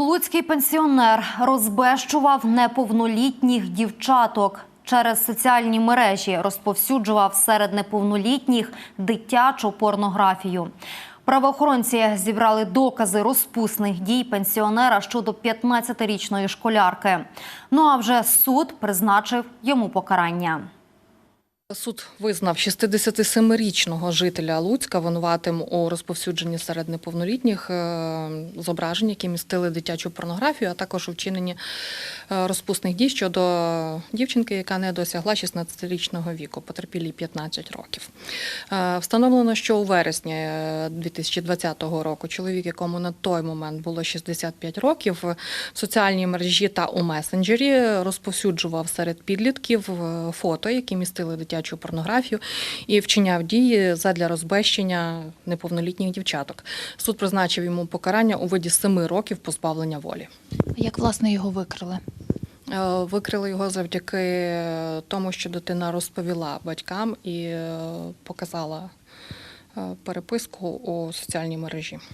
Луцький пенсіонер розбещував неповнолітніх дівчаток. Через соціальні мережі розповсюджував серед неповнолітніх дитячу порнографію. Правоохоронці зібрали докази розпусних дій пенсіонера щодо 15-річної школярки. Ну а вже суд призначив йому покарання. Суд визнав 67-річного жителя Луцька винуватим у розповсюдженні серед неповнолітніх е, зображень, які містили дитячу порнографію, а також у вчиненні е, розпусних дій щодо дівчинки, яка не досягла 16-річного віку, потерпілій 15 років. Е, Встановлено, що у вересні е, 2020 року чоловік, якому на той момент було 65 років, в соціальній мережі та у месенджері розповсюджував серед підлітків фото, які містили дитячу порнографію, і вчиняв дії задля розбещення неповнолітніх дівчаток. Суд призначив йому покарання у виді семи років позбавлення волі. Як власне його викрили? Е, Викрили його завдяки тому, що дитина розповіла батькам і е, показала е, переписку у соціальній мережі.